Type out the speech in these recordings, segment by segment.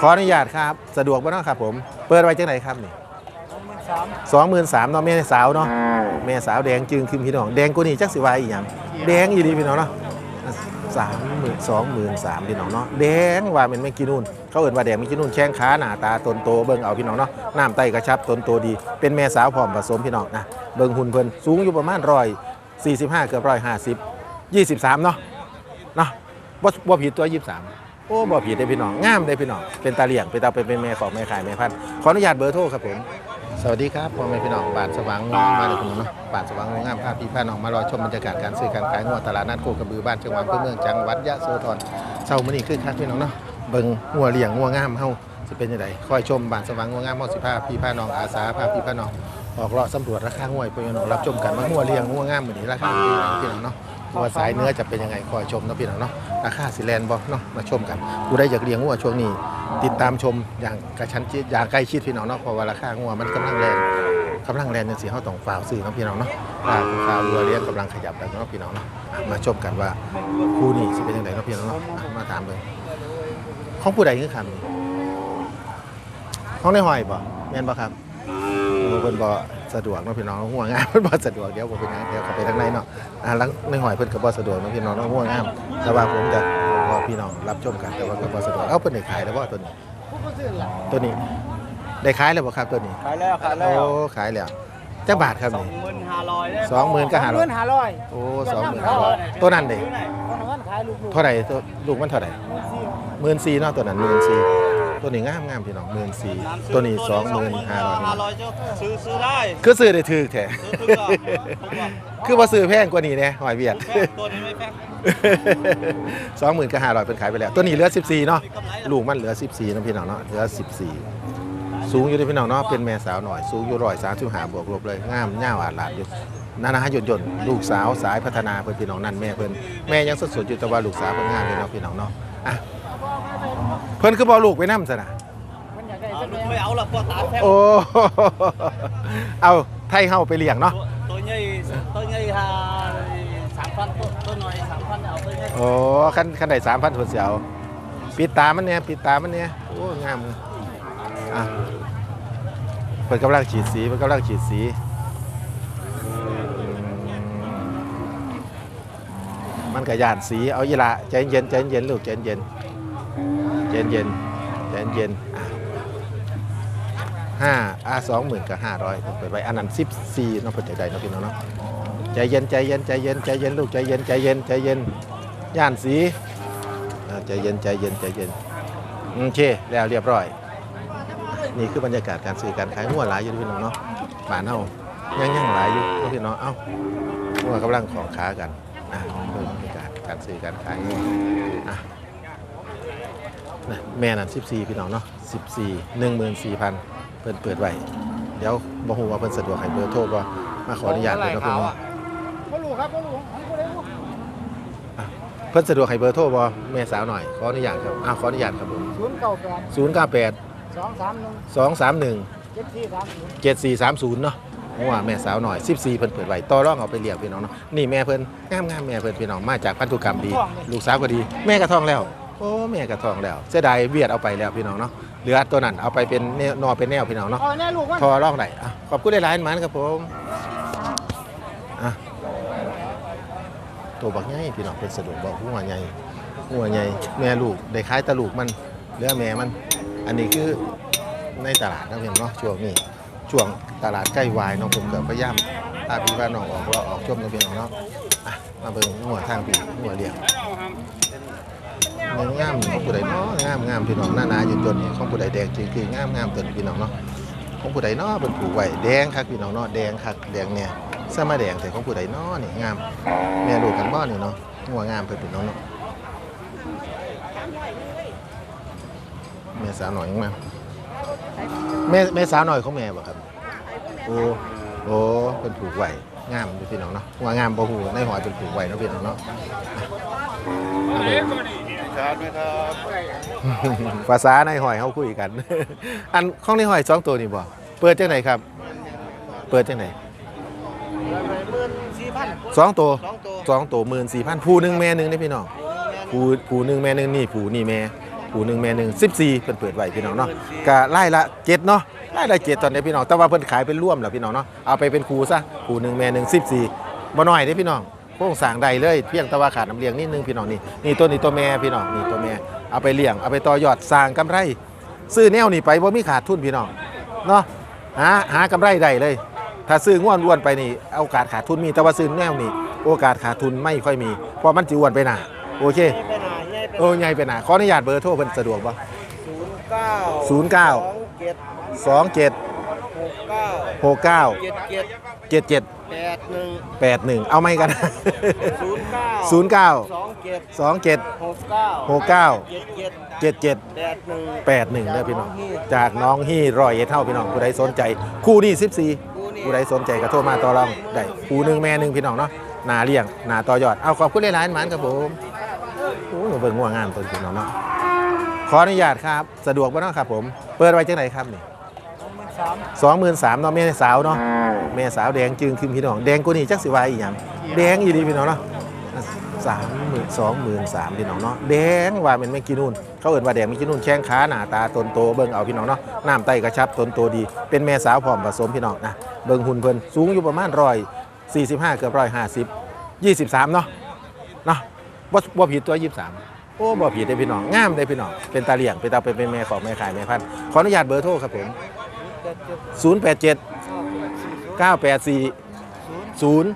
ขออนุญาตครับ สะดวกบ่เนาะครับ ผม เปิดไว้จังไหนครับนี่สองหมื่นสามเนาะแม่สาวเนาะแม่สาวแดงจึงคืมพี่น้องแดงกูนี่จักสิวายอีหยังแดงอยู่ดีพี่น้องเนาะสามหมื่นสองหมื่นสามพี่น้องเนาะแดงว่าเป็นไม่กินนู่นเขาเอิ่นว่าแดงไม่กินนู่นแข้งขาหน้าตาตนโตเบิ่งเอาพี่น้องเนาะน้ำไตกระชับตนโตดี เป็นแม่สาวพร้อมผสมพี่น้องนะเบิ่งหุ่นเพิ่นสูงอยู่ประมาณร้อยสี่สิบห้าเกือบร้อยห้าสิบยี่สิบสามเนาะเนาะบ่บ่ผิดตัวยี่สิบสาม โอ้บ่ผิดได้พี่น้องงามได้พี่น้องเป็นตาเหลี่ยงเป็นตาเป็นเป็นแม่ของแม่ขายแม่พันธุ์ขออนุญาตเบอร์โทรครับผมสวัสดีครับพ่อแม่พี่น้องบ้านสว่างงามมาเลยคุณเนาะบ้านสว่างงามพาพพี่พาน้องมารอชมบรรยากาศการซื้อการขายงัวตลาดนัดโคกระบือบ้านจังหวัดเมืองจังหวัดยะโสธรเช้ามื้อนี้คือคักพี่น้องเนาะเบิ่งงัวเลี้ยงงัวงามเฮาสิเป็นจังไดคอยชมบ้านสว่างงัวงามเฮาสิพาพี่พาน้องอาสาพาพี่พาน้องออกเลาะสำรวจราคางัวให้พี่น้องรับชมกันว่างัวเลี้ยงงัวงามมื้อนี้ราคาเป็นยังไงพี่น้องเนาะ ว่าสายเนื้อจะเป็นยังไงคอยชมนะพี่น้องเนาะราคาสิแลนบอเนาะมาชมกันกูได้อยากเลี้ยงงัวช่วงนี้ ติดตามชมอย่างกระชั้นชิดอย่างใกล้ชิดพี่น้องเนาะเพราะว่าราคางัวมันกำลังแรงกำลังแรงจังสิเฮาต้องฝ่าวซื้อนะพี่น้องเนาะราคาวัวเลี้ยงกำลังขยับแล้วเนาะพี่น้องเนาะมาชมกันว่าคู่นี้สิเป็นยังไงเนาะพี่น้องเนาะมาถามเลยของผู้ใดคือคำนี้ของในหอยบ่แม่นบ่ครับเออเพิ่นบ่ สะดวกเนาะพี่น้องห่วงงานเพิ่นบ่สะดวกเดี๋ยวผมไปหยังเดี๋ยวเข้าไปทางในเนาะอ่าแล้วในหอยเพิ่นก็บ่สะดวกเนาะพี่น้องน้องห่วงงามแต่ว่าผมจะรอพี่น้องรับชมกันแต่ว่าก็บ่สะดวกเอ้าเพิ่นได้ขายแล้วบ่ตัวนี้ตัวนี้ได้ขายแล้วบ่ครับตัวนี้ขายแล้วขายแล้โอ้วขายแล้วจักบาทครับสองนี่หมื่นห้าร้อยได้สองหมื่นก็ห้าร้อยเงินหาร้อยโอ้สองหมื่นห้าร้อยตัวนั้นเด้คนนั้นขายลูกเท่าไหร่ตัวลูกมันเท่าไหร่หมื่นสี่เนาะตัวนั้นหมื่นสี่ ตัวนี้งามงามพี่น้องหมื่นสี่ตัวนี้สองหมื่นห้าร้อยห้าร้อยเจ้าซื้อซื้อได้คือซื้อได้ถูกแท้ซื้อถูกอะถูกอะคือบ่ซื้อแพงกว่านี้แน่หอยเวียดแพงตัวนี้ไม่แพงสองหมื่นก็ห้าร้อยเป็นขายไปแล้ว ตัวนี้เหลือสิบสี่เนาะมีกำไรหรอลูกมันเหลือ14นะพี่น้องเนาะเหลือ14สูงอยู่ที่พี่น้องเนาะเป็นแม่สาวหน่อยสูงอยู่ร้อยสามสิบห้าบวกลบเลยงามเง่าอาดหลาดอยู่นานาหยดหยดลูกสาวสายพัฒนาเพื่อนพี่น้องนั่นแม่เพื่อนแม่ยังสดสดๆอยู่แต่ว่าลูกสาวเพิ่นงามเลยเนาะพี่น้องเนาะอะ เพิ่นคือบอลูกไปน้ำซะนะมันอยากได้เอาจะลูแม่กไม่เอาหรอกก็ตามแพงโอ้ เอาไทยเฮาไปเลี้ยงเนาะตัวตัวใหญ่ตัวใหญ่ฮาสามพันตัวตัวหน่อยสามพันเอาตัวใหญ่โอ้คันคันใดสามพันเสียวปิดตามันเนี่ยปิดตามันเนี่ยโอ้งามอะเพิ่นกำลังฉีดสีเพิ่นกำลังฉีดสีมันก็ย่านสีเอาอีละใจเย็นใจเย็นลูกใจเย็น ใจเย็นเย็นอะห้าอะสองหมื่นกับห้าร้อยเปิดไว้อันนั้นสิบสี่นาะเพิ่นใจใดเนาะพี่น้องเนาะใจเย็นใจเย็นใจเย็นใจเย็นลูกใจเย็นใจเย็นใจเย็นย่านสีใจเย็นใจเย็นใจเย็นโอเคแล้วเรียบร้อย นี่คือบรรยากาศการซื้อการขายงัวหลายอยู่พี่น้องเนาะบ้านเฮายังยังหลายอยู่พี่น้องเอ้างัวกำลังของขากันอะบรรยากาศการซื้อการขายอะ นะแม่นั่น14 พี่น้องเนาะ14 14,000 เพิ่นเปิดไว้เดี๋ยวบ่ฮู้ว่าเพิ่นสะดวกให้เบอร์โทรบ่มาขออนุญาตเพิ่นเนาะเพิ่นเนาะพ่อลูกครับพ่อลูกของผู้ใดลูกเพิ่นสะดวกให้เบอร์โทรบ่แม่สาวหน่อย ขออนุญาตครับอ้าวขออนุญาตครับผมศูนย์เก้าแปด098 สองสามหนึ่ง231 เจ็ดสี่สามศูนย์7430 เนาะว่าแม่สาวหน่อย 14 เพิ่นเปิดไว้ต่อรองเอาไปเลี้ยงพี่น้องเนาะนี่แม่เพิ่นงามงามๆแม่เพิ่นพี่น้องมาจากพันธุกรรมดี ลูกสาวก็ดี แม่กระทองแล้ว โอ้แม่กระทองแล้ว เสียดายเวียดเอาไปแล้วพี่น้องเนาะเหลือตัวนั้นเอาไปเป็นแนวนอเป็นแนวพี่น้องเนาะเอาแน่ลูกมันทอร่องไหนอะขอบคุณหลายๆมันครับผมอะตัวบักใหญ่พี่น้องเป็นสะดวกบอกหัวใหญ่หัวใหญ่แม่ลูกได้ขายแตะลูกมันเหลือแม่มัน อันนี้คือในตลาดนะพี่น้องเนาะช่วงนี้ช่วงตลาดใกล้วายเน้องผมกับพยายามพาพี่ว่าน้องออกว่าออกชมนะพี่น้องเนาะอะมาเบิ่งหัวทางพี่หัวเลี้ยง งามของผู้ใดเนาะงามงามพี่น้องหน้าหนาหยดหยดนี่ยของผู้ใดแดงจริงคืองามงามตัวพี่น้องเนาะของผู้ใดเนาะเป็นผูกไว้แดงคักพี่น้องเนาะแดงคักแดงเนี่ยสมาแดงแต่ของผู้ใดเนาะนี่งามแม่ลูกกันบ่นี่เนาะหัวงามเพิ่นพี่น้องเนาะแม่สาวหน่อยยังมาแม่แม่สาวหน่อยของแม่บ่ครับโอ้โอ้เป็นผูกไว้งามพี่น้องเนาะหัวงามบ่ฮู้ในหอยเป็นผูกไว้เนาะพี่น้องเนาะ ครับไหมครับภาษาในหอยเขาคุยกัน อันข้องในหอยสองตัวนี่บ่เปิดจังไหนครับ เปิดจังไหนหมื่นสี่พันสองตัวสองตัวสองตัวหมื่นสี่พันผู้หนึ่งแม่หนึ่งนี่พี่น้องผู้ผู้หนึ่งแม่หนึ่งนี่ผู้นี่แม่คู่หนึ่งแม่หนึ่ง14เพิ่นเปิดไว้พี่น้องเนาะก็ไล่ละ7เนาะไล่ละ7ตอนนี้พี่น้องแต่ว่าเพิ่นขายเป็นร่วมแล้วพี่น้องเนาะเอาไปเป็นคู่ซะคู่หนึ่งแม่หนึ่ง14บ่น้อยเด้พี่น้อง โครงสร้างใดเลยเพียงแต่ว่าขาดน้ำเลี้ยงนิดนึงพี่น้องนี่นี่ตัวนี้ตัวแม่พี่น้องนี่ตัวแม่เอาไปเลี้ยงเอาไปต่อยอดสร้างกำไร ซื้อแนวนี้ไปบ่มีขาดทุนพี่น้องเนาะหาหากำไรได้เลย ถ้าซื้อง่วนอ้วนไปนี่โอกาสขาดทุนมีแต่ว่าซื้อแนวนี้โอกาสขาดทุนไม่ค่อยมีเพราะมันจิอ้วนไปหนาโอเคไปหนาใหญ่ไปโอ้ใหญ่ไปหนาขออนุญาตเบอร์โทรเพิ่นสะดวกบ่ศูนย์เก้า09สองเจ็ด27หกเก้า69เจ็ดเจ็ด77 แปดหนึ่ง81 เอาไหมกัน ศูนย์เก้า09สองเจ็ด27 หกเก้า69เจ็ดเจ็ด77 แปดหนึ่ง81เด้อพี่น้อง จากน้องฮี่ร้อยเอ็ดเท่าพี่น้องผู้ใดสนใจ คู่นี้14ผู้ใดสนใจก็โทรมาต่อรองได้คู่หนึงแม่หนึงพี่น้องเนาะนาเลี้ยงนาต่อยอดเอาขอบคุณหลายๆหมันครับผมโอ้ยเบิ่งง่วงงามตัวพี่น้องเนาะขออนุญาตครับ สะดวกบ่เนาะครับผม เปิดไว้จังไหนครับนี่ สามสองหมื่นสามเนาะแม่สาวเนาะแม่สาวแดงจึงคือพี่น้องแดงกว่านี้จักสิวายอีหยังแดงอีดีพี่น้องเนาะสามหมื่นสองหมื่นสามพี่น้องเนาะแดงว่าเป็นแมงกีนูนเขาเอ่นว่าแดงแมงกีนูนแข้งขาหน้าตาตนโตเบิ่งเอาพี่น้องเนาะน้ำไตกระชับตนโตดี เป็นแม่สาวพร้อมผสมพี่น้องนะเบิ่งหุ่นเพิ่นสูงอยู่ประมาณร้อยสี่สิบห้าเกือบร้อยห้าสิบยี่สิบสามเนาะเนาะบ่บ่ผิดตัวยี่สิบสามโอ้บ่ผิดได้พี่น้องงามได้พี่น้องเป็นตาเลี่ยงเป็นตาเป็นแม่ของแม่ขายแม่พันธุ์ขออนุญาตเบอร์โทรครับผม เจ็ดเจ็ดศูนย์แปดเจ็ดเก้า984 0ศูนย์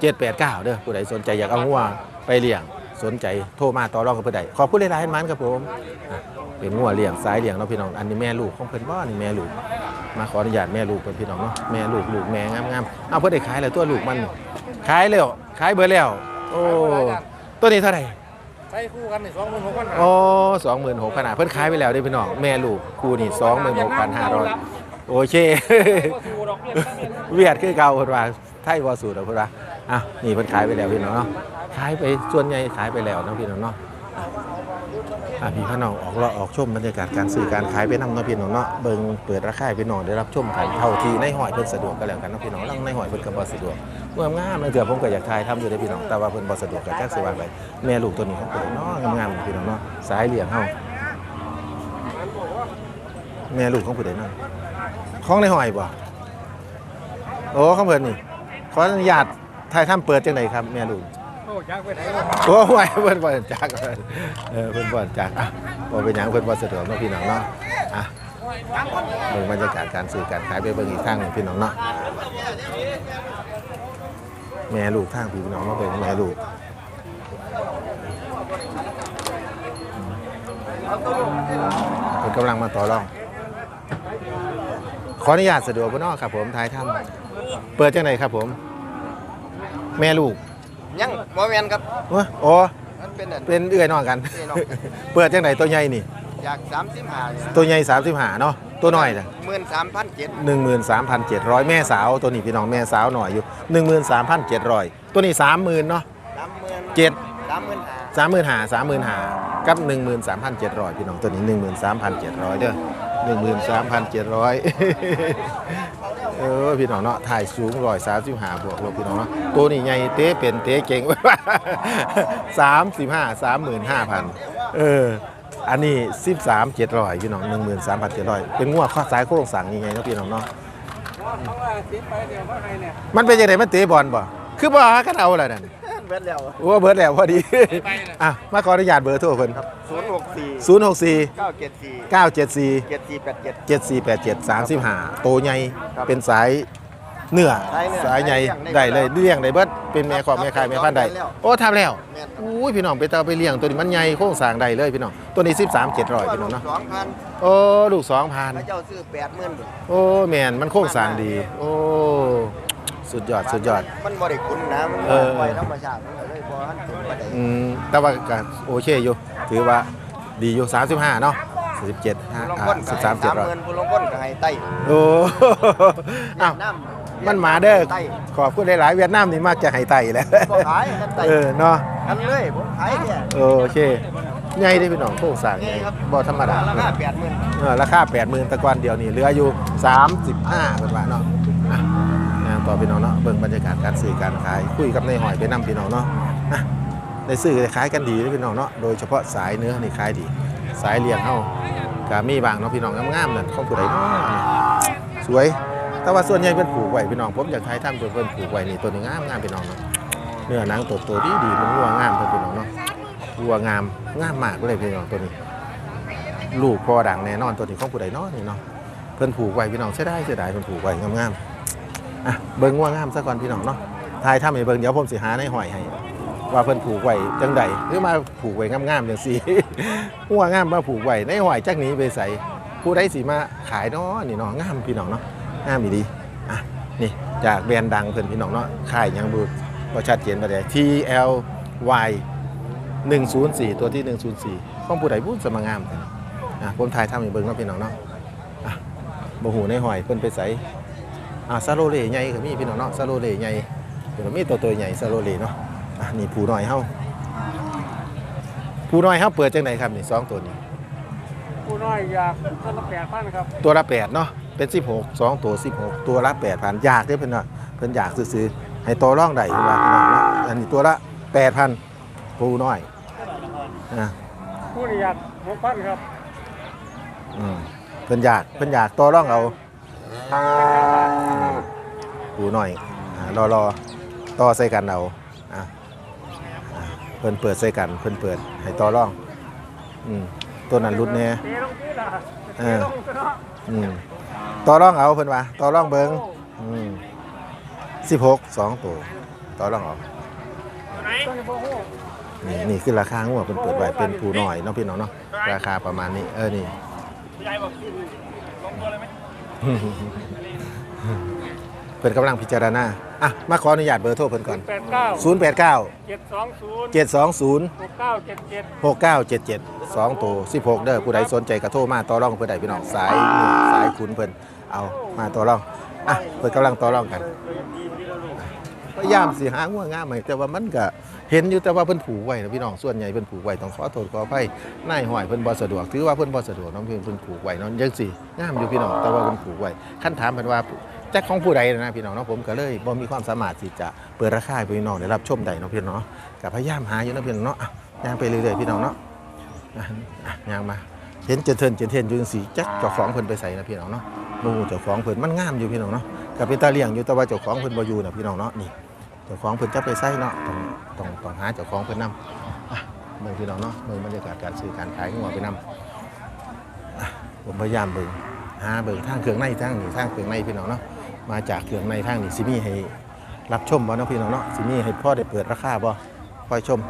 เจ็ดแปดเก้า789เด้อผู้ใดสนใจอยากเอางัวไปเลี้ยงสนใจโทรมาต่อรองกับผู้ใดขอบคุณหลายๆให้มันครับผมอะเป็นงัวเลี้ยงสายเลี้ยงเนาะพี่น้องอันนี้แม่ลูกของเพิ่นบ่นี่แม่ลูก มาขออนุญาตแม่ลูกเพิ่นพี่น้องเนาะแม่ลูกลูกแม่งามๆเอาเพิ่นได้ขายแล้วตัวลูกมันขายแล้วขายเบิดแล้ว โอ้ตัวนี้เท่าไหร่ ใช้คู่กันนี่สองหมื่นหกพันโอ้สองหมื่นหกพันเพิ่นขายไปแล้วเด้อพี่น้อง แม่ลูกคู่นี่สองหมื่นหกพันห้าร้อย โอเค เวียดคือเก่าเพิ่นว่าไทยบ่สูตรเพิ่นว่าอะนี่เพิ่นขายไปแล้วพี่น้องเนาะขายไปส่วนใหญ่ขายไปแล้วนะพี่น้องเนาะอะพี่พี่น้องออกเลาะออกชมบรรยากาศการซื้อการขายไปนำเนาะพี่น้องเนาะเบิ่งเปิดราคาพี่น้องได้รับชมกันเท่าที่ในหอยเพิ่นสะดวกก็แล้วกันเนาะพี่น้องลังในหอยเพิ่นก็บ่สะดวกเมื่องามๆนั่นเถื่อผมก็อยากถ่ายทำอยู่เด้พี่น้องแต่ว่าเพิ่นบ่สะดวกก็จักสิว่าไปแม่ลูกตัวนี้ของเพิ่นเนาะงามๆพี่น้องเนาะสายเลี้ยงเฮาแม่ลูกของผู้ใดเนาะ ของในหอยบ่โอ้ข้างเพิ่นนี่ขออนุญาตถ่ายทำเปิดจังไหนครับแม่ลูกโอ้ยักษ์ไปไหนโอ้ไหวเพิ่นบ่จักเพิ่นเออเพิ่นบ่จักอะบ่เป็นหยังเพิ่นบ่สะดวกเนาะพี่น้องเนาะอะเบิ่งบรรยากาศการซื้อการขายไปเบิ่งอีกทางหนึงพี่น้องเนาะแม่ลูกทางพี่น้องมาเบิ่งแม่ลูกเพิ่นกำลังมาต่อรอง ขออนุญาตสะดวกบ่เนาะครับผมถ่ายทำเปิดจังไหนครับผม แม่ลูกยังโมเมนครับวะอ๋อมันเป็นอัน เป็นเอื้อยน้องกัน เอื้อยน้องเปิดจังไหนตัวใหญ่นี่ อยากสามสิบห้าตัวใหญ่35เนาะตัวน้อยน่ะหมื่นสามพันเจ็ด13,700 แม่สาวตัวนี้พี่น้องแม่สาวหน่อยอยู่ 13,700 ตัวนี้ 30,000เนาะสามหมื่นเจ็ดสามหมื่นห้า35,000 หนึ่งหมื่นสามพันเจ็ดร้อยเออพี่น้องเนาะถ่ายสูงร้อยสามสิบห้าบวกลบพี่น้องเนาะตัวนี้ใหญ่เต้เป็นเต้เก่งสามสิบห้าสามหมื่นห้าพันเอออันนี้สิบสามเจ็ดร้อยพี่น้องหนึ่งหมื่นสามพันเจ็ดร้อยเป็นงวดข้อสายโค้งสั่งยังไงเนาะพี่น้องเนาะมันเป็นยังไงมันเตะบอลบ่คือบ่กันเอาอะไรเนี่ย เบิดแล้วโอ้เบิร์ดแล้วพอดีอะมาขออนุญาตเบอร์โทรเพิ่นศูนย์หกสี่064เก้าเจ็ดสี่974เจ็ดสี่แปดเจ็ด7487 35โตใหญ่ครับเป็นสายเนื้อสายเนื้อสายใหญ่ได้ได้เลี้เลยยงได้เลี้ยงได้เบิดเป็นแม่ขอบแม่ขายแม่พันธุ์ได้แล้วโอ้ทำแล้วแม่นอุ้ยพี่น้องไปตาไปเลี้ยงตัวนี้มันใหญ่โค้งสร้างได้เลยพี่น้องตัวนี้13 700พี่น้องเนาะสองพันโอ้ลูกพระ2,000เจ้าซื้อแปดหมื่นโอ้แม่นมันโค้งสร้างดี โอ้ สุดยอดสุดยอด มันบริคุณนะมันเออ ปล่อยธรรมชาติมันก็เลยบ่ทันถึงประเด็นอืมแต่ว่าก็โอเคอยู่ถือว่าดีอยู่35เนาะ47ผู้ลงอ่าก้นก็ให้13สามหมื่น700ผู้ลงก้นก็ให้ไต้โอ้ อ้าว เวียดน้ำมันมาเด้อไต้ขอบคุณหลายๆเวียดนามนี่มักจะให้ไตแหล้วบ่ขายกันไต้เออเนาะกันเลยผมขายเนี่ยโอเคใหญ่เด้อพี่น้องโค้งสร้างใหญ่นี่ครับบ่ธรรมดาราคาแปดหมื่นเออราคา80,000ตะกอนเดียวนี่เหลืออยู่ 35เพิ่นว่าเนาะ อะงานอพี่น้องเนาะเบิ่งบรรยากาศการซื้อการขายคุยกับนายหอยไปนํพี่น้องเนาะอะได้ซื้อได้ขายกันดีเด้อพี่น้องเนาะโดยเฉพาะสายเนื้อนี่ขายดี สายเลี้ยงเฮาก็มีบางเนาะพี่น้องงามๆนั่นของผู้ใดเนาะสวย แต่ว่าส่วนใหญ่เป็นผูกไว้พี่น้องผมอยากให้ทำตัวเพิ่นผูกไว้นี่ตัวนี้งามงามพี่น้องเนาะเนื้อหนังตัวโตดีดีมันวัวงามพี่น้องเนาะวัวงามงามมากเลยพี่น้องตัวนี้ ลูกพอดังแน่นอนตัวนี้ของผู้ใดเนาะนี่เนาะเพิ่นผูกไว้พี่น้องเสียดายเสียดายเพิ่นผูกไว้งามๆ อะเบิ่งวัวงามซะก่อนพี่น้องเนาะทายถ้าให้เบิ่งเดี๋ยวผมสิหาในหอยให้ว่าเพิ่นผูกไว้จังใดหรือมาผูกไว้งามๆจังซี่หัวงามมาผูกไว้ในหอยจักหนี้ไปใส่ผู้ใดสิมาขายเนาะนี่เนาะงามพี่น้องเนาะงามดีอะนี่จากแบรนด์ดังเพิ่นพี่น้องเนาะขายยังบ่บ่ชัดเจนบ่ได้ TLY 104 ตัวที่ 104ของผู้ใดบุญสมงามอะผมถ่ายทำให้เบิ่งเนาะพี่น้องเนาะอะบ่ฮู้ในหอยเพิ่นไปใส่ อะซาโลเลใหญ่ก็มีพี่น้องเนาะซาโลเลใหญ่เพิ่นก็มีตัวตัวใหญ่ซาโลเลเนาะอะนี่ผูน้อยเฮาผูน้อยเฮาเปิดจังไหนครับนี่สองตัวนี้ผู้น้อยอยากก็ละแปดพันครับตัวละ8เนาะเป็น 16สองตัว 16 ตัวละ8,000อยากได้อเพิ่นว่าเพิ่นอยากซื้อๆให้ต่อรองได้เพิ่นว่าพี่น้องเนาะอันนี้ตัวละ8,000ผูน้อยอะผู้นี้อยากหกพันครับอืมเพิ่นอยากเพิ่นอยากต่อรองเอา ผูน้อยรอรอต่อใส่กันเอาเพิ่นเปิดใส่กันเพิ่นเปิดให้ต่อรองอืมตัวนั้นรุดแน่เตะลงที่ละเอออืมต่อรองเอาเพิ่นว่าต่อรองเบิงอืมสิบหกสองตัวต่อรองเอาไหนต้องจะโบ้นี่นี่คือราคางัวเพิ่นเปิดไว้เป็นผู้น้อยเนาะพี่น้องเนาะราคาประมาณนี้เออนี่ ยายบอกลงตัวเลยไหมเพิ่นกำลังพิจารณาอะมาขออนุญาตเบอร์โทรเพิ่นก่อน แปดเก้า089 เจ็ดสองศูนย์720 หกเก้าเจ็ดเจ็ด 6977 2ตัว16 เด้อผู้ใดสนใจก็โทรมาต่อรองเพิ่นได้พี่น้องสายนี่สายคุณเพิ่นเอามาต่อรองอะเพิ่นกำลังต่อรองกันพยายามสิหาง่วงงามให้แต่ว่ามันก็ เห็นอยู่แต่ว่าเพิ่นผูกไว้นะพี่น้องส่วนใหญ่เพิ่นผูกไว้ต้องขอโทษขออภัยนายห้อยเพิ่นบ่สะดวกถือว่าเพิ่นบ่สะดวกน้องเพิ่นเพิ่นผูกไว้เนาะจังซี่งามอยู่พี่น้องแต่ว่าเพิ่นผูกไว้คันถามเพิ่นว่าแจ็คของผู้ใดนะพี่น้องเนาะผมก็เลยบ่มีความสามารถที่จะเปิดราคาให้พี่น้องได้รับชมได้เนาะพี่น้องเนาะก็พยายามหาอยู่นะพี่น้องเนาะย่างไปเรื่อยๆพี่น้องเนาะย่างมาเห็นเจนเทินเจนเทินอยู่จังซี่จักเจ้าของเพิ่นไปใส่นะพี่น้องเนาะบ่ฮู้เจ้าของเพิ่นมันงามอยู่พี่น้องเนาะก็เป็นตาเลี้ยงอยู่แต่ว่าเจ้าของเพิ่นบ่อยู่นะพี่น้องเนาะนี่ จ้าของเพิ่นจะไปใส่เนาะต้องต้องต้องหาเจ้าของเพิ่นนำอะเบิ่งพี่น้องเนาะเบิ่งบรรยากาศการซื้อการขายงัวไปนำผมพยายามเบิ่งหาเบิ่งทางเครื่องในทางนี่ทางเครื่องในพี่น้องเนาะมาจากเครื่องในทางนี่ซิมีให้รับชมบ่เนาะพี่น้องเนาะซิมีให้พ่อได้เปิดราคาบ่คอยชม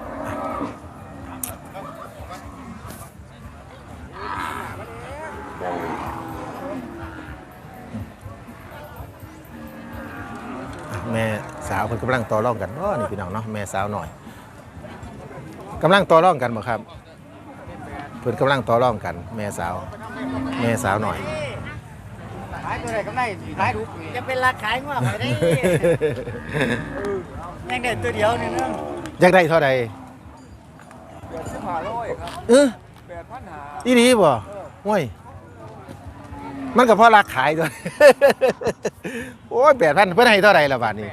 าวเพิ่นกำลังต่อรองกันบ่นี่พี่น้องเนาะแม่สาวหน่อยกำลังต่อรองกันบ่ครับเพิ่นกำลังต่อรองกัน แม่สาว แม่สาวหน่อยขายตัวไหนก็ได้ขายถูกจะเป็นราขายงวดไปได้ยังเด็ดตัวเดียวนี่นึงอยากได้เท่าใดแปดสิบห้าร้อยครับเออแปดพันหาอีดีบ่ห่วยมันก็พอราขายตัวโอ้ยแปดพันเพิ่นให้เท่าใดละบาทนี้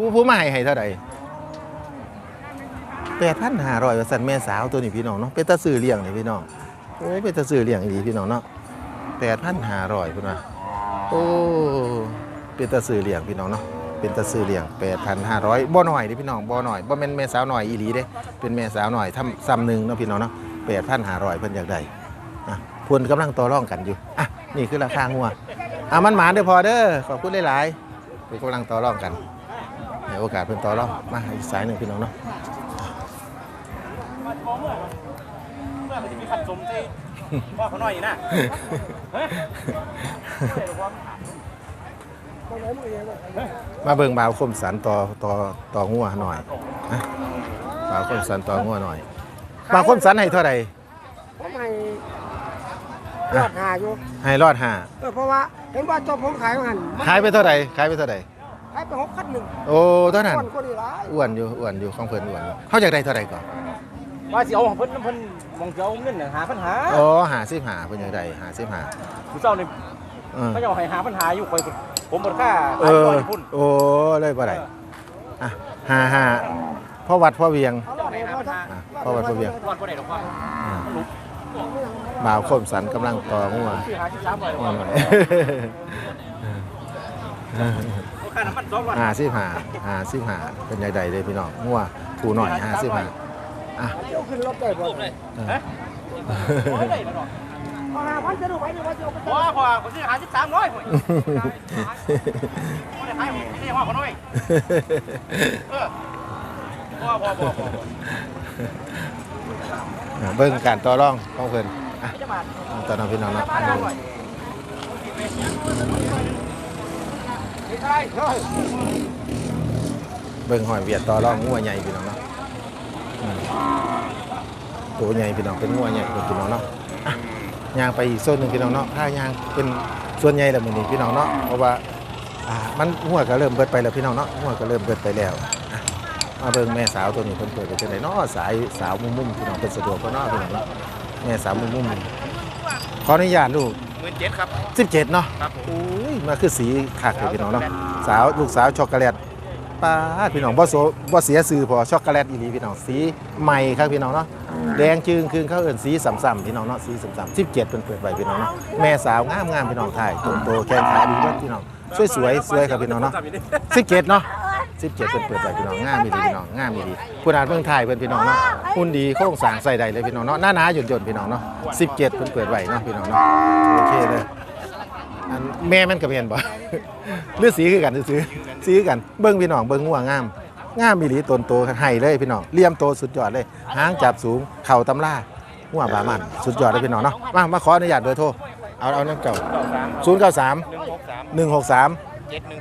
ผู้ผู้มาให้ให้เท่าใดแปดพันห้าร้อยว่าสั่นแม่สาวตัวนี้พี่น้องเนาะเป็นตาซื้อเลี้ยงนี่พี่น้องโอ้เป็นตาซื้อเลี้ยงอีพี่น้องเนาะแปดพันห้าร้อยพุ่นว่าโอ้เป็นตาซื้อเลี้ยงพี่น้องเนาะเป็นตาซื้อเลี้ยงแปดพันห้าร้อยบ่หน่อยเดิพี่น้องบ่หน่อยบ่แม่นแม่สาวหน่อยอีหลีเด้เป็นแม่สาวหน่อยทำซ้ำหนึ่งเนาะพี่น้องเนาะแปดพันห้าร้อยเพิ่นอยากได้อะพิ่นกำลังต่อรองกันอยู่อะนี่คือราคางัวอะมันหมานเด้อพอเด้อขอบคุณหลายๆเพิ่นกำลังต่อรองกัน โอกาสเพิ่นต่อรองมาอีกสายหนึ่งพี่น้องเนาะเมื่อมันจะมีขัดสมที่ว่าเขาหน่อยนะมาเบิ่งบ่าวคมสันต่อต่อต่องัวหน่อยนะบ่าวคมสันต่องัวหน่อยบ่าวคมสันให้เท่าไหร่ผมให้ยอดหาอยู่ให้รอดห้าเออเพราะว่าเห็นว่าเจอผมขายหันมันขายไปเท่าไหร่ขายไปเท่าไหร่ ขายไปหกพันหนึ่งโอ้เท่านั้นคนคนนี้ร้ายอ้วนอยู่อ้วนอยู่ของเพิ่นอ้วนอยู่เขาอยากได้เท่าไหร่ก่อนว่าสิเอาของเพิ่นเพิ่นมองสิเอาเงินน่ะหาปัญหาอ๋อหาสิบหาเพิ่นอยากได้หาสิบหาผู้เจ้านี่เออเขาจะเอาให้หาปัญหาอยู่คอยผมบ่ค่าเอขายอก่อนพุ่นโอ้เลยบ่ได้อะหาหาพ่อวัดพ่อเวียงเขาบอกให้หาปัญหาอะพ่อวัดพ่อเวียงก่อนบ่ได้ดอกว่าอ่าลุกบ่าวคมสันกำลังต่องัวสี่หาสิบสามร้อยงัวหน่อย ค่าน้ำมันสองร้อยห้าสิบห้าห้าสิบห้าเป็นใหญ่ใดเลยพี่น้องงัวผูหน่อยห้าสิบห้าอะเดี๋ยวขึ้นรถได้บ่เลยเออฮะโอ้ยได้แล้วเนาะเอาหาพันจะดูไว้ดีว่าจะเอาไปว้าพอผมซื้อหาสิบสามร้อยผมไม่ได้ขายผมไม่ได้ว่าเขาน้อยเออพอพอพอพออะเบิ่งการต่อรองของเพิ่นอะจะมาตอนน้องพี่น้องเนาะไม่ใช่ เฮ้ยเบิ่งหอยเวียดต่อรองงัวใหญ่พี่น้องเนาะอืมตัวใหญ่พี่น้องเป็นงัวใหญ่พี่น้องเนาะอะย่างไปอีกโซนหนึ่งพี่น้องเนาะถ้าย่างเป็นส่วนใหญ่แล้วมื้อนี้พี่น้องเนาะเพราะว่าอ่ามันงัวก็เริ่มเบิดไปแล้วพี่น้องเนาะงัวก็เริ่มเบิดไปแล้วอะมาเบิ่งแม่สาวตัวนี้เพิ่นเปิดไปจังไดเนาะสายสาวมุมๆพี่น้องเป็นสะดวกบ่เนาะพี่น้องเนาะแม่สาวมุมๆขออนุญาตลูกหมื่นเจ็ดครับ17เนาะครับผมอุ้ย มาคือสีคักเลยพี่น้องเนาะสาวลูกสาวช็อกโกแลตป้าดพี่น้องบ่โซบ่เสียซื้อพอช็อกโกแลตอีหลีพี่น้องสีใหม่ครับพี่น้องเนาะแดงจึงคืนเขาเอิ้นสีสัมๆพี่น้องเนาะสีสัมๆ17เพิ่นเปิดไว้พี่น้องเนาะแม่สาวงามๆพี่น้องถ่ายโตๆแข้งขาดีเบิดพี่น้องสวยๆสวยครับพี่น้องเนาะ17เนาะ17เพิ่นเปิดไว้พี่น้องงามอีหลีพี่น้องงามอีหลีผู้อาจเมืองไทยเพิ่นพี่น้องเนาะหุ่นดีโครงสร้างใส่ได้เลยพี่น้องเนาะหน้าๆหย่นๆพี่น้องเนาะ17เพิ่นเปิดไว้เนาะพี่น้องเนาะโอเคเลย อันแม่มันก็เห็นบ่หรือสีคือกันซื้อๆสีคือกันเบิ่งพี่น้องเบิ่งงัวงามงามมีหลีตนโตให้เลยพี่น้องเลี่ยมโตสุดยอดเลยหางจับสูงเข่าตำล่างัวบามันสุดยอดเลยพี่น้องเนาะมามาขออนุญาตเบอร์โทรเอาเอาน้ำเก่า093หนึ่งหกสาม163เจ็ดหนึ่ง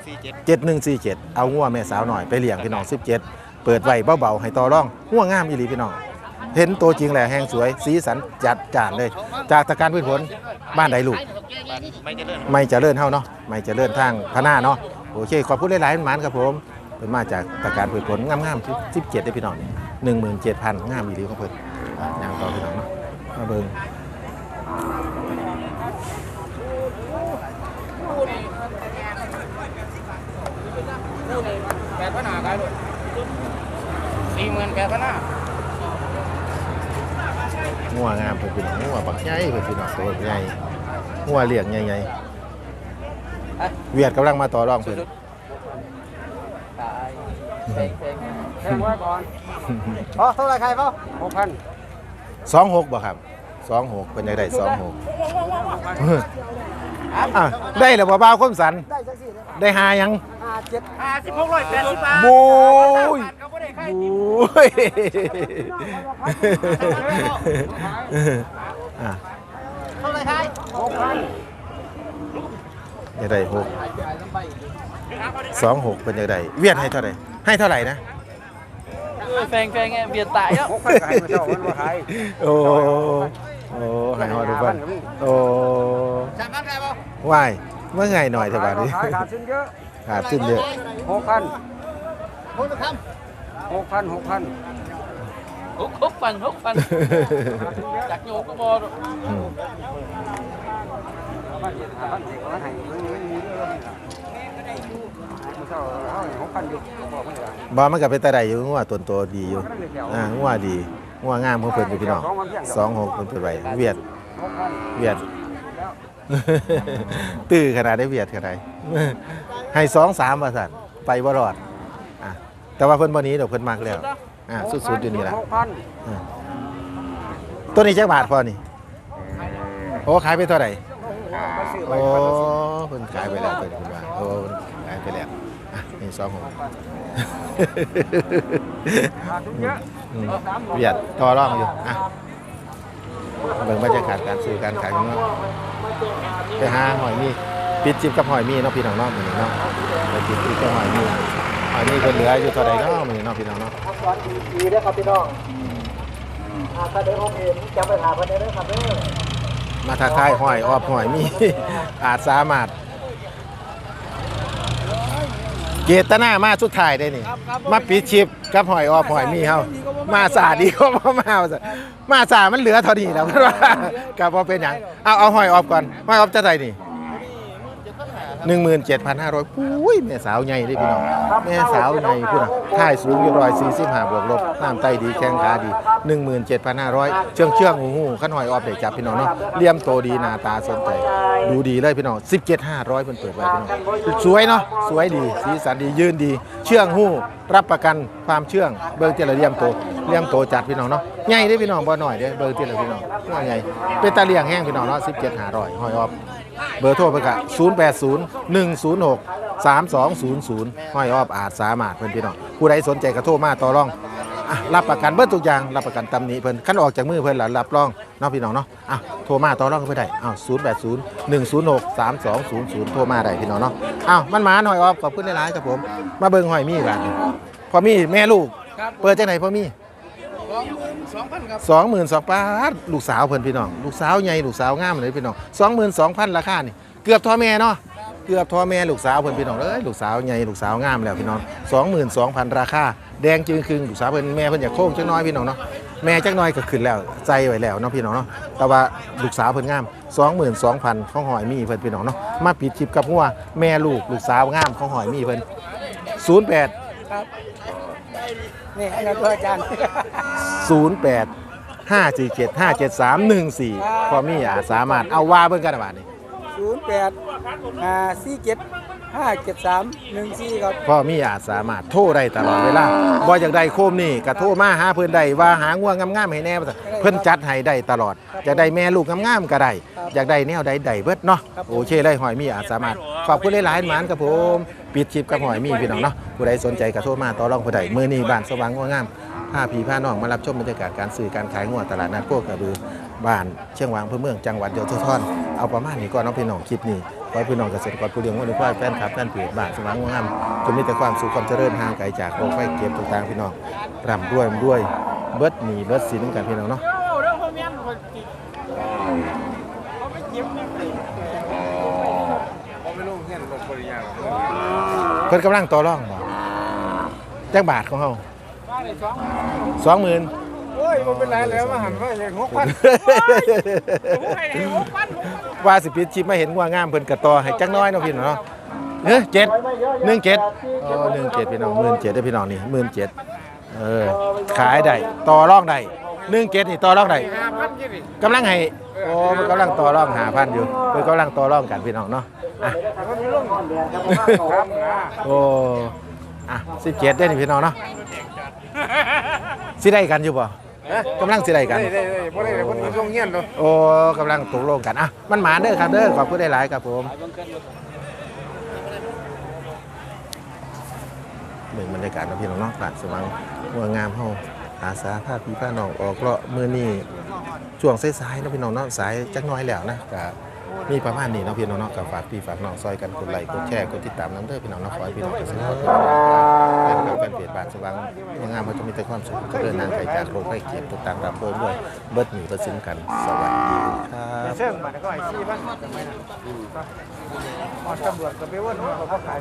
สี่เจ็ด7147เอางัวแม่สาวหน่อยไปเลี้ยงพี่น้อง 17 เปิดไว้เบาๆให้ต่อรองงัวงามอีหลีพี่น้อง เห็นตัวจริงแหละแหงสวย สีสันจัดจ้านเลย จากตะการพืชผลบ้านใดลูก ไม่เจะเลื่อนไม่เจะเลื่อนเท่าเนาะไม่เจะเลื่อนทางพะหน้าเนาะโอเคขอบคุณหลายๆหมานครับผมเป็นมาจากตะการผืนผลงามๆสิบเจ็ดได้พี่น้องหนึ่งหมื่นเจ็ดพันงามอีหลีของเพิ่นอะยางต่อพี่น้องเนาะมาเบิ่งแปดพันห้าขายเลยสี่หมื่นแปดพันห้า งัวงามเพิ่นพี่น้องงัวบักใหญ่เพิ่นพี่น้องตัวบักใหญ่งัวเลี้ยงใหญ่ๆเวียดกำลังมาต่อรองเพิ่นแข่งไว้ก่อนพอเท่าไหรใครพอหกพันสองหกบ่ครับสองหกเป็นยังไงสองหกอะได้แล้วบ่บ่าวคมสันได้จังสี่เลยได้หายังห้าเจ็ดห้าสิบหกร้อยแปดสิบบาทโอ้ย เขาไม่ได้ขายโอ้ยอะเท่าไหรขายหกพันยังไงหกสองหกเป็นยังไงเวียดให้เท่าไหร่ให้เท่าไหร่นะแฟงแฟงเบียดตายแล้วหกพันขายมาเจ้ามันว่าขายโอ้โอ้ให้ฮอดทุกคนโอ้สามพันขายป่วายเมื่อไงหน่อยเถอะบาดนี้ขายขาดสิ้นเยอะขาดขึ้นเยอะหกพันคุณท หกพันหกพันำหกหกพันหกพันจากโยกก็บออืมพันเจ็ดห้าพันสี่พันห้ามันมันมีเรื่องมันเจ้าเอาหกพันอยู่บอกไม่ได้บอมันกับเป็นตาไดอยู่งัวต้นโตดีอยู่อ่างัวดีงัวงามของเพิ่นอยู่พี่น้องสองหกเพิ่นเปิดไว้เวียดหกพันเวียดตื้อขนาดได้เวียดขนาดไหนให้สองสามว่าสั่นไปบ่รอดอะ แต่ว่าเพิ่นบ่หนี้ดอกเพิ่นมักแล้วอ่าสุดๆอยู่นี่ล่ะหกพันอ่าตัวนี้จักบาทพอนี่โอ้ขายไปเท่าไหร่มาซื้อไปโอ้พันละสิบเพิ่นขายไปแล้วเพิ่นเพิ่นว่าโอ้เพิ่นขายไปแล้วอะนี่สองหกขาดทุนเยอะอืมเวียดต่อรองอยู่อะเบิ่งบรรยากาศการซื้อการขายของเนาะไปหาหอยมีปิดจิบกับหอยมีเนาะพี่น้องเนาะมื้อนี้เนาะไปปิดจิบกับหอยมีห อยมีเพิ่นเหลืออยู่เท่าใดเนาะมื้อนี้เนาะพี่น้องเนาะวันดีดีเด้อครับพี่น้องอ่าถ้าได้ผมเห็นจะไปหาคนได้เลยครับเด้อมาทักทายหอยออบหอยมี อาจสามารถ เจตนามาสุดท้ายได้นี่ มาปิดชิปกับหอยออบหอยมีเฮามาสาดีก็บ่มาว่าซั่นมาสามันเหลือเท่านี้แล้วเพิ่นว่าก็บ่เป็นหยังเอาเอาหอยออบก่อนหอยออบจะได้นี่ หนึ่งหมื่นเจ็ดพันห้าร้อยอุ้ยแม่สาวใหญ่เด้พี่น้องแม่สาวใหญ่พูดนะท่ายสูงอยู่ร้อยสี่สิบห้าบวกลบน้ำไตดีแข้งขาดีหนึ่งหมื่นเจ็ดพันห้าร้อยเชื่องเชื่องหูหูขั้นหอยออบเด็กจับพี่น้องเนาะเลี่ยมโตดีหน้าตาสนใจดูดีเลยพี่น้องสิบเจ็ดห้าร้อยเพิ่นเปิดไว้พี่น้องสวยเนาะสวยดีสีสันดียืนดี เชื่องหูรับประกันความเชื่องเบิ่งเจริญเลี่ยมโตเลี่ยมโตจัดพี่น้องเนาะใหญ่เด้พี่น้องบ่น้อยเด้เบิ่งเจริญพี่น้องว่าใหญ่เป็นตาเลี้ยงแห้งพี่น้องเนาะสิบเจ็ดห้าร้อยหอยออบ เบอร์โทรไปกะ0 8 0 1 0 6 3 2 0 0ห้อยออบอาจสามารถเพิ่อนพี่น้องผู้ใดสนใจก็โทรมาต่อรองอะรับประกันเบิดทุกอย่างรับประกันตำหนิเพิ่นคันออกจากมือเพิ่นหล่ะรับรองเนาะพี่น้องเนาะอะโทรมาต่อรองเพิ่นได้อ้าว0 8 0 1 0 6 3 2 0 0โทรมาได้พี่น้องเนาะอ้าวมันหมาหน่อยออบขอบคุณหลายๆครับผม มาเบิ่งหอยมี่กันพอมี่แม่ลูก เปิดจังไหนพอมี่ สองหมื่นสองพันครับสองหมื่นสองพันลูกสาวเพิ่อนพี่น้อง ลูกสาวใหญ่ลูกสาวงามเลยพี่น้องสองหมื่นสองพันราคานี่ เกือบทอแม่เนาะเกือบทอแม่ลูกสาวเพิ่อนพี่น้องเอ้ยลูกสาวใหญ่ลูกสาวงามแล้วพี่น้องสองหมื่นสองพันราคาแดงจึงครึ่งลูกสาวเพิ่อนแม่เพิ่อนอยากโค้งจักน้อยพี่น้องเนาะแม่จักน้อยก็ขึ้นแล้วใจไว้แล้วเนาะพี่น้องเนาะแต่ว่าลูกสาวเพิ่อนงามสองหมื่นสองพันของหอยมีเพิ่อนพี่น้องเนาะมาปิดคลิปกับหัวแม่ลูกลูกสาวงามของหอยมีเพิ่อนศูนย์แปด นี่ให้เราตัวอาจารย์ 08 547 57314 พอมีอาจสามารถเอาว่าเบิ่งกันบาดนี้ ศูนย์แปดห้าสี่เจ็ด ห้าเจ็ดสามหนึ่งสี่ครับพอมีอาจสามารถโทรได้ตลอดเวลาบ่อยากได้โคมนี่ก็โทรมาหาเพิ่นได้ว่าหาง่วงงามๆให้แน่ว่าซั่นเพิ่นจัดให้ได้ตลอดอยากได้แม่ลูกงามๆก็ได้อยากได้แนวใดใดเบิดเนาะโอเคเลยหอยมีอาจสามารถขอบคุณหลายๆหมานครับผมปิดคลิปกับหอยมีพี่น้องเนาะผู้ใดสนใจก็โทรมาต่อรองผู้ใดมื้อนี้บ้านสว่างงัวงามพาพี่พาน้องมารับชมบรรยากาศการซื้อการขายงัวตลาดนัดโคกระบือบ้านเชียงหวางอำเภอเมืองจังหวัดยโสธรเอาประมาณนี้ก่อนเน้องพี่น้องคลิปนี้ ขอให้พี่น้องเกษตรกรผู้เลี้ยงวัวหรือควายแฟนคลับแฟนเพจบ้านสว่างงามจงมีแต่ความสุขความเจริญห่างไกลจากโรคไฟเก็บต่างๆพี่น้องร่ำรวยรวยเบิดหนีเบิดสินกันพี่น้องเนาะเพิ่นกำลังต่อรองบ่จักบาทของเฮาสองหมื่นโอ้ยมันเป็นไรแล้วมาหันไปเลยหกพัน ว่าสิปิดชิปมาเห็นว่างามเพิ่นกระต่อให้จักหน้อยเนาะพี่น้องเนาะเฮ้ยเจ็ดหนึ่งเจ็ดอ๋อหนึ่งเจ็ดพี่น้องหมื่นเจ็ดได้อพี่น้องนี่หมื่นเจ็ดเออขายได้ต่อรองได้หนึ่งเจ็ดนี่ต่อรองได้ห้าพันยี่สิบกำลังให้โอ้มันกำลังต่อรองหาพันอยู่เพิ่นกำลังต่อรองกันพี่น้องเนาะอะ ครับนะโอ้อะสิบเจ็ดได้นี่พี่น้องเนาะสิได้กันอยู่ป่ะ กำลังสิได้กัน ได้ได้ได้บ่ได้คนมีลงเงี้ยนเนาะ โอ้กำลังตกลงกันอะมันหมาเด้อครับเด้อขอบคุณได้หลายๆครับผมเบิ่งบรรยากาศนะพี่น้องเนาะบ้านสว่างหัวงามเฮาอาสาพาพี่พาน้องออกเลาะมื้อนี้ช่วงสายๆเนาะพี่น้องเนาะสายจักหน้อยแล้วนะก็ มีประมาณนี้เนาะพี่น้องเนาะกับฝากพี่ฝากน้องซอยกันกดไลค์กดแชร์กดติดตามน้ำเด้อพี่น้องเนาะขอให้พี่น้องเกษตรกรทุกท่านแฟนคลับแฟนเพจบาทสว่างหัวงามเขาจะมีแต่ความสุขก็เดินนางไกลจากโรคไข้เกียรติต่างรับเพิ่มด้วยเบิดหนีเบิดสินกันสวัสดีครับเชิงบัตรก็ไอ้สี่พันหอดตำรวจก็ไปวนมาเขาขาย